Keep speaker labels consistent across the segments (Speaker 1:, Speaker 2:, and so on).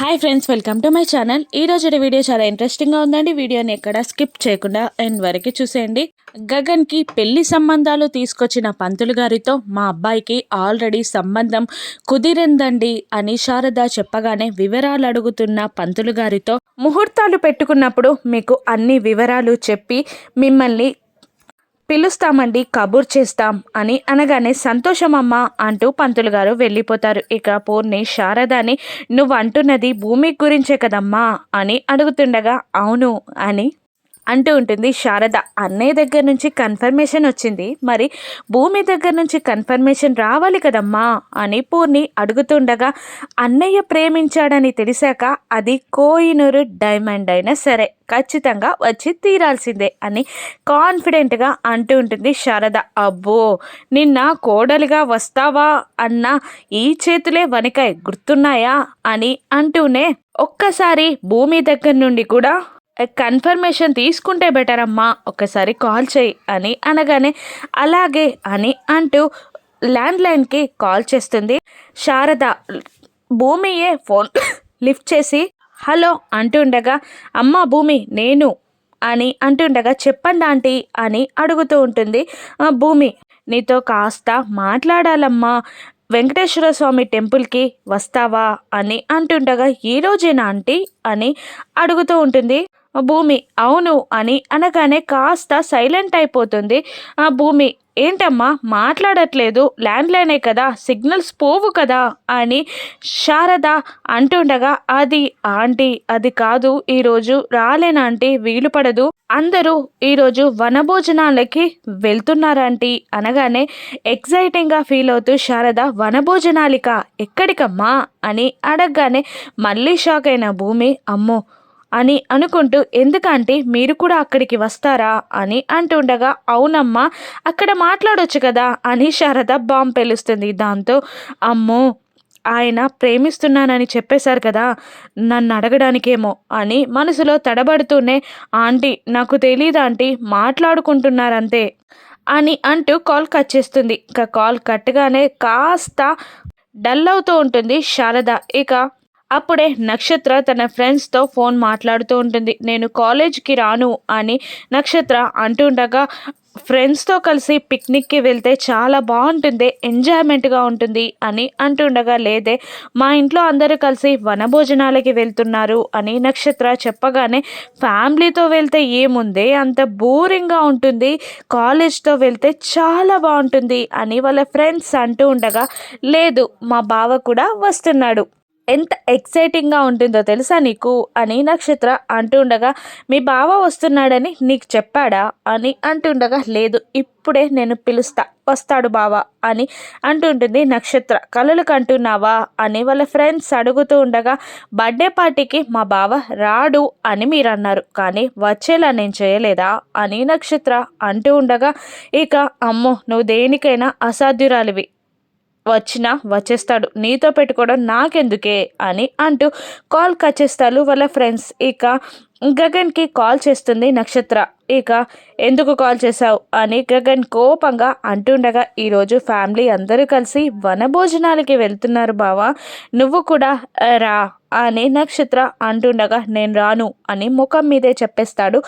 Speaker 1: Hi friends welcome to my channel ఈ రోజు video చాలా ఇంట్రెస్టింగ్గా ఉందండి. వీడియోని ఎక్కడ స్కిప్ చేయకుండా ఎండ్ వరకు చూసేయండి. గగన్కి పెళ్ళి సంబంధాలు తీసుకొచ్చిన పంతులు గారితో మా అబ్బాయికి ఆల్రెడీ సంబంధం కుదిరిందండి అని శారద చెప్పగానే వివరాలు అడుగుతున్న పంతులు గారితో ముహూర్తాలు పెట్టుకున్నప్పుడు మీకు అన్ని వివరాలు చెప్పి మిమ్మల్ని పిలుస్తామండి కబూర్ చేస్తాం అని అనగానే సంతోషమమ్మ అంటూ పంతులు గారు వెళ్ళిపోతారు. ఇక పూర్ణి శారదాని నువ్వు అంటున్నది భూమి గురించే కదమ్మా అని అడుగుతుండగా అవును అని అంటూ ఉంటుంది. శారద అన్నయ్య దగ్గర నుంచి కన్ఫర్మేషన్ వచ్చింది. మరి భూమి దగ్గర నుంచి కన్ఫర్మేషన్ రావాలి కదమ్మా అని పూర్ణి అడుగుతుండగా అన్నయ్య ప్రేమించాడని తెలిసాక అది కోయినూరు డైమండ్ అయినా సరే ఖచ్చితంగా వచ్చి తీరాల్సిందే అని కాన్ఫిడెంట్గా అంటూ ఉంటుంది శారద. అబ్బో నిన్న కోడలిగా వస్తావా అన్న ఈ చేతులే వనకాయ గుర్తున్నాయా అని అంటూనే ఒక్కసారి భూమి దగ్గర నుండి కూడా కన్ఫర్మేషన్ తీసుకుంటే బెటర్ అమ్మా ఒకసారి కాల్ చేయి అని అనగానే అలాగే అని అంటూ ల్యాండ్లైన్కి కాల్ చేస్తుంది. శారద భూమియే ఫోన్ లిఫ్ట్ చేసి హలో అంటుండగా అమ్మ భూమి నేను అని అంటుండగా చెప్పండి ఆంటీ అని అడుగుతూ ఉంటుంది. భూమి నీతో కాస్త మాట్లాడాలమ్మా వెంకటేశ్వర స్వామి టెంపుల్కి వస్తావా అని అంటుండగా ఈ రోజేనా ఆంటీ అని అడుగుతూ ఉంటుంది. భూమి అవును అని అనగానే కాస్త సైలెంట్ అయిపోతుంది. ఆ భూమి ఏంటమ్మా మాట్లాడట్లేదు. ల్యాండ్లైనే కదా సిగ్నల్స్ పోవు కదా అని శారద అంటుండగా అది ఆంటీ అది కాదు. ఈరోజు రాలేనాంటీ వీలు పడదు. అందరూ ఈరోజు వనభోజనాలకి వెళ్తున్నారంటీ అనగానే ఎక్సైటింగ్గా ఫీల్ అవుతూ శారద వనభోజనాలిక ఎక్కడికమ్మా? అని అడగగానే మళ్ళీ షాక్ అయిన భూమి అమ్మో అని అనుకుంటూ ఎందుకంటే మీరు కూడా అక్కడికి వస్తారా అని అంటుండగా అవునమ్మా అక్కడ మాట్లాడొచ్చు కదా అని శారద బాంబు పెలుస్తుంది. దాంతో అమ్మో ఆయన ప్రేమిస్తున్నానని చెప్పేశారు కదా నన్ను అడగడానికేమో అని మనసులో తడబడుతూనే ఆంటీ నాకు తెలియదు ఆంటీ మాట్లాడుకుంటున్నారంతే అని అంటూ కాల్ కట్ చేస్తుంది. ఇక కాల్ కట్టగానే కాస్త డల్ అవుతూ ఉంటుంది శారద. ఇక అప్పుడే నక్షత్ర తన ఫ్రెండ్స్తో ఫోన్ మాట్లాడుతూ ఉంటుంది. నేను కాలేజ్కి రాను అని నక్షత్ర అంటుండగా ఫ్రెండ్స్తో కలిసి పిక్నిక్కి వెళ్తే చాలా బాగుంటుంది ఎంజాయ్మెంట్గా ఉంటుంది అని అంటుండగా లేదే మా ఇంట్లో అందరూ కలిసి వనభోజనాలకి వెళ్తున్నారు అని నక్షత్ర చెప్పగానే ఫ్యామిలీతో వెళ్తే ఏముంది? అంత బోరింగ్గా ఉంటుంది. కాలేజ్తో వెళ్తే చాలా బాగుంటుంది అని వాళ్ళ ఫ్రెండ్స్ అంటూ ఉండగా లేదు మా బావ కూడా వస్తున్నాడు ఎంత ఎక్సైటింగ్గా ఉంటుందో తెలుసా నీకు? అని నక్షత్ర అంటుండగా మీ బావ వస్తున్నాడని నీకు చెప్పాడా? అని అంటుండగా లేదు ఇప్పుడే నేను పిలుస్తా వస్తాడు బావ అని అంటుంటుంది నక్షత్ర. కలలు కంటున్నావా? అని వాళ్ళ ఫ్రెండ్స్ అడుగుతూ ఉండగా బర్త్డే పార్టీకి మా బావ రాడు అని మీరు అన్నారు కానీ వచ్చేలా నేను చేయలేదా? అని నక్షత్ర అంటూ ఉండగా ఇక అమ్మో నువ్వు దేనికైనా అసాధ్యురాలివి వచ్చినా వచ్చేస్తాడు. నీతో పెట్టుకోవడం నాకెందుకే? అని అంటూ కాల్ కట్ చేస్తారు వాళ్ళ ఫ్రెండ్స్. ఇక గగన్కి కాల్ చేస్తుంది నక్షత్ర. ఇక ఎందుకు కాల్ చేశావు? అని గగన్ కోపంగా అంటుండగా ఈరోజు ఫ్యామిలీ అందరూ కలిసి వనభోజనాలకి వెళ్తున్నారు బావా. నువ్వు కూడా రా అని నక్షత్ర అంటుండగా నేను రాను అని ముఖం మీదే చెప్పేస్తాడు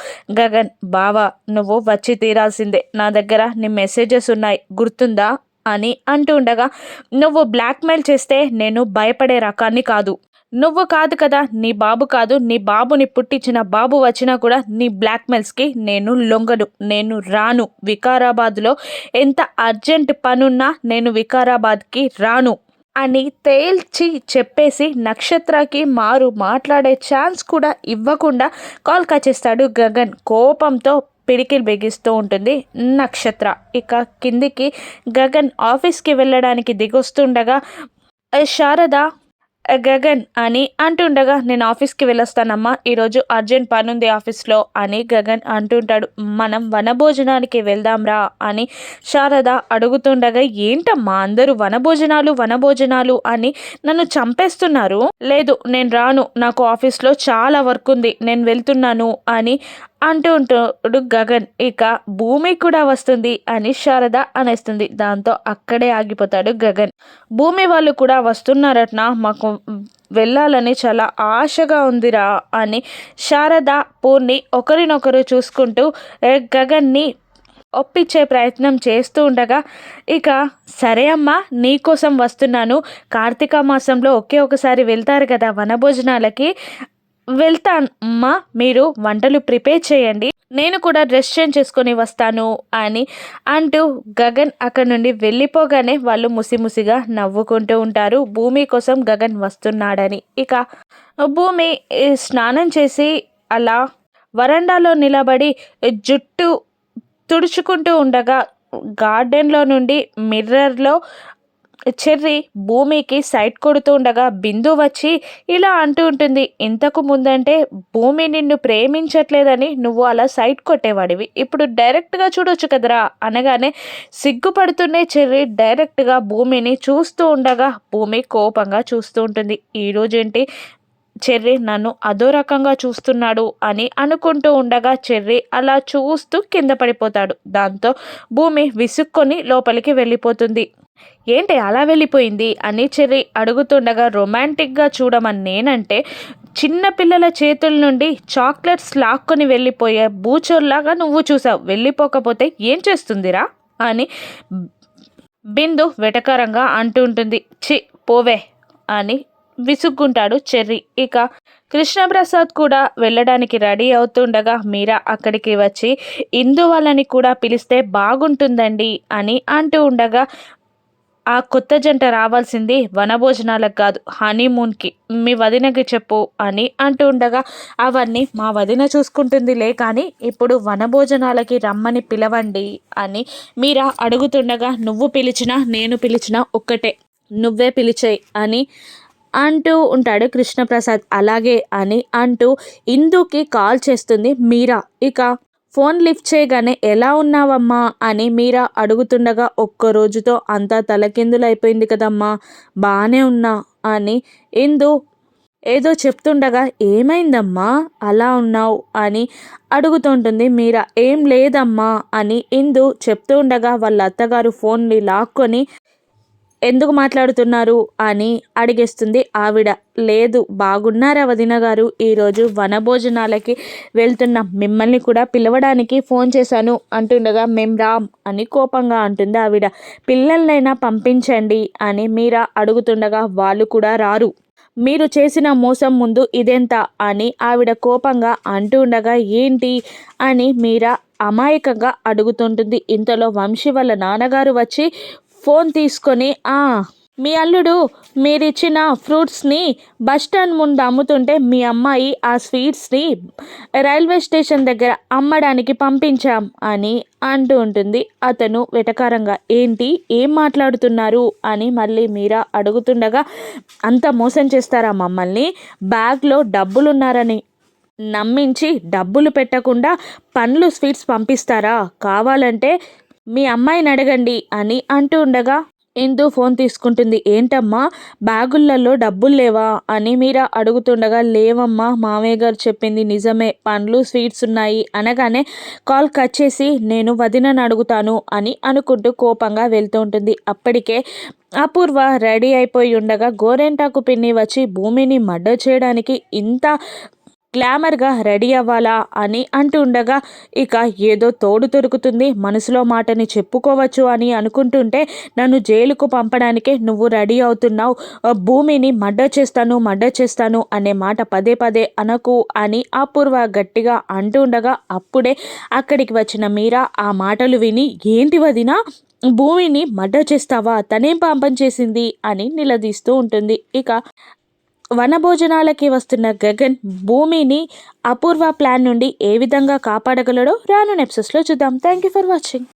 Speaker 1: గగన్. బావా నువ్వు వచ్చి తీరాల్సిందే. నా దగ్గర నీ మెసేజెస్ ఉన్నాయి. గుర్తుందా? అని అంటుండగా నువ్వు బ్లాక్మెయిల్ చేస్తే నేను భయపడే రకాన్ని కాదు. నువ్వు కాదు కదా నీ బాబు కాదు. నీ బాబుని పుట్టించిన బాబు వచ్చినా కూడా నీ బ్లాక్మెయిల్స్కి నేను లొంగను. నేను రాను. వికారాబాద్లో ఎంత అర్జెంట్ పనున్నా నేను వికారాబాద్కి రాను అని తేల్చి చెప్పేసి నక్షత్రకి మారు మాట్లాడే ఛాన్స్ కూడా ఇవ్వకుండా కాల్ కచ్చేస్తాడు గగన్. కోపంతో పిడికిలు బిగిస్తూ ఉంటుంది. నక్షత్ర. ఇక కిందికి గగన్ ఆఫీస్కి వెళ్ళడానికి దిగొస్తుండగా శారద గగన్ అని అంటుండగా నేను ఆఫీస్కి వెళ్ళొస్తానమ్మా. ఈరోజు అర్జెంట్ పని ఉంది ఆఫీస్లో అని గగన్ అంటుంటాడు. మనం వనభోజనానికి వెళ్దాంరా అని శారద అడుగుతుండగా ఏంటమ్మా అందరూ వనభోజనాలు వనభోజనాలు అని నన్ను చంపేస్తున్నారు. లేదు నేను రాను. నాకు ఆఫీస్లో చాలా వర్క్ ఉంది. నేను వెళ్తున్నాను అని అంటూ ఉంటాడు గగన్. ఇక భూమి కూడా వస్తుంది అని శారద అనేస్తుంది. దాంతో అక్కడే ఆగిపోతాడు గగన్. భూమి వాళ్ళు కూడా వస్తున్నారట మాకు వెళ్ళాలని చాలా ఆశగా ఉందిరా అని శారద పూర్ణి ఒకరినొకరు చూసుకుంటూ గగన్ని ఒప్పించే ప్రయత్నం చేస్తూ ఉండగా ఇక సరే అమ్మా నీకోసం వస్తున్నాను. కార్తీక మాసంలో ఒకే ఒకసారి వెళ్తారు కదా వనభోజనాలకి. వెళ్తాను అమ్మా మీరు వంటలు ప్రిపేర్ చేయండి. నేను కూడా డ్రెస్ చేంజ్ చేసుకొని వస్తాను అని అంటూ గగన్ అక్కడ నుండి వెళ్ళిపోగానే వాళ్ళు ముసిముసిగా నవ్వుకుంటూ ఉంటారు. భూమి కోసం గగన్ వస్తున్నాడని. ఇక భూమి స్నానం చేసి అలా వరండాలో నిలబడి జుట్టు తుడుచుకుంటూ ఉండగా గార్డెన్లో నుండి మిర్రర్లో చెర్రి భూమికి సైట్ కొడుతూ ఉండగా బిందు వచ్చి ఇలా అంటూ ఉంటుంది ఇంతకు ముందంటే భూమి నిన్ను ప్రేమించట్లేదని నువ్వు అలా సైట్ కొట్టేవాడివి. ఇప్పుడు డైరెక్ట్గా చూడొచ్చు కదరా అనగానే సిగ్గుపడుతూనే చెర్రి డైరెక్ట్గా భూమిని చూస్తూ ఉండగా భూమి కోపంగా చూస్తూ ఉంటుంది. ఈరోజు ఏంటి చెర్రి నన్ను అదో రకంగా చూస్తున్నాడు అని అనుకుంటూ ఉండగా చెర్రి అలా చూస్తూ కింద పడిపోతాడు. దాంతో భూమి విసుక్కొని లోపలికి వెళ్ళిపోతుంది. ఏంటి అలా వెళ్ళిపోయింది? అని చెర్రి అడుగుతుండగా రొమాంటిక్గా చూడమని నేనంటే చిన్నపిల్లల చేతుల నుండి చాక్లెట్స్ లాక్కొని వెళ్ళిపోయే బూచోర్లాగా నువ్వు చూసావు. వెళ్ళిపోకపోతే ఏం చేస్తుందిరా? అని బిందు వెటకారంగా అంటుంటుంది చి పోవే అని విసుక్కుంటాడు చెర్రి. ఇక కృష్ణప్రసాద్ కూడా వెళ్ళడానికి రెడీ అవుతుండగా మీరా అక్కడికి వచ్చి ఇందు వాళ్ళని కూడా పిలిస్తే బాగుంటుందండి అని అంటూ ఉండగా ఆ కొత్త జంట రావాల్సింది వనభోజనాలకు కాదు హనీమూన్కి. మీ వదినకి చెప్పు అని అంటూ ఉండగా అవన్నీ మా వదిన చూసుకుంటుందిలే కానీ ఇప్పుడు వనభోజనాలకి రమ్మని పిలవండి అని మీరా అడుగుతుండగా నువ్వు పిలిచినా నేను పిలిచినా ఒక్కటే నువ్వే పిలిచేయి అని అంటూ ఉంటాడు కృష్ణప్రసాద్. అలాగే అని అంటూ ఇందుకి కాల్ చేస్తుంది మీరా. ఇక ఫోన్ లిఫ్ట్ చేయగానే ఎలా ఉన్నావమ్మా? అని మీరా అడుగుతుండగా ఒక్క రోజుతో అంతా తలకిందులైపోయింది కదమ్మా. బాగానే ఉన్నా అని ఇందు ఏదో చెప్తుండగా ఏమైందమ్మా? అలా ఉన్నావు? అని అడుగుతుంటుంది మీరా. ఏం లేదమ్మా అని ఇందు చెప్తూ ఉండగా వాళ్ళ అత్తగారు ఫోన్ని లాక్కొని ఎందుకు మాట్లాడుతున్నారు అని అడిగేస్తుంది ఆవిడ. లేదు బాగున్నారా వదిన గారు. ఈరోజు వనభోజనాలకి వెళ్తున్న మిమ్మల్ని కూడా పిలవడానికి ఫోన్ చేశాను అంటుండగా మేం రామ్ అని కోపంగా అంటుంది ఆవిడ. పిల్లలనైనా పంపించండి అని మీరా అడుగుతుండగా వాళ్ళు కూడా రారు. మీరు చేసిన మోసం ముందు ఇదెంత అని ఆవిడ కోపంగా అంటూ ఉండగా ఏంటి అని మీరా అమాయకంగా అడుగుతుంటుంది. ఇంతలో వంశీ వాళ్ళ నాన్నగారు వచ్చి ఫోన్ తీసుకొని ఆ మీ అల్లుడు మీరిచ్చిన ఫ్రూట్స్ని బస్ స్టాండ్ ముందు అమ్ముతుంటే మీ అమ్మాయి ఆ స్వీట్స్ని రైల్వే స్టేషన్ దగ్గర అమ్మడానికి పంపించాం అని అంటూ ఉంటుంది. అతను వెటకారంగా ఏంటి? ఏం మాట్లాడుతున్నారు? అని మళ్ళీ మీరా అడుగుతుండగా అంత మోసం చేస్తారా మమ్మల్ని? బ్యాగ్లో డబ్బులున్నారని నమ్మించి డబ్బులు పెట్టకుండా పండ్లు స్వీట్స్ పంపిస్తారా? కావాలంటే మీ అమ్మాయిని అడగండి అని అంటూ ఉండగా ఇందు ఫోన్ తీసుకుంటుంది. ఏంటమ్మా? బ్యాగులలో డబ్బులు లేవా? అని మీరా అడుగుతుండగా లేవమ్మా మామయ్య గారు చెప్పింది నిజమే. పండ్లు స్వీట్స్ ఉన్నాయి. అనగానే కాల్ కట్ చేసి నేను వదినని అడుగుతాను అని అనుకుంటూ కోపంగా వెళ్తూ ఉంటుంది. అప్పటికే అపూర్వ రెడీ అయిపోయి ఉండగా గోరెంటాకు పిన్ని వచ్చి భూమిని మడ్డ చేయడానికి ఇంత గ్లామర్గా రెడీ అవ్వాలా అని అంటూ ఉండగా ఇక ఏదో తోడు దొరుకుతుంది మనసులో మాటని చెప్పుకోవచ్చు అని అనుకుంటుంటే నన్ను జైలుకు పంపడానికే నువ్వు రెడీ అవుతున్నావు భూమిని మడ్డ చేస్తాను మడ్డ చేస్తాను అనే మాట పదే పదే అనకు అని అపూర్వ గట్టిగా అంటుండగా అప్పుడే అక్కడికి వచ్చిన మీరా ఆ మాటలు విని ఏంటి వదినా భూమిని మడ్డ చేస్తావా? తనేం పాపం చేసింది? అని నిలదీస్తూ ఉంటుంది. ఇక వనభోజనాలకి వస్తున్న గగన్ భూమిని అపూర్వ ప్లాన్ నుండి ఏ విధంగా కాపాడగలడో రాను నెప్సెస్లో చూద్దాం. Thank you for watching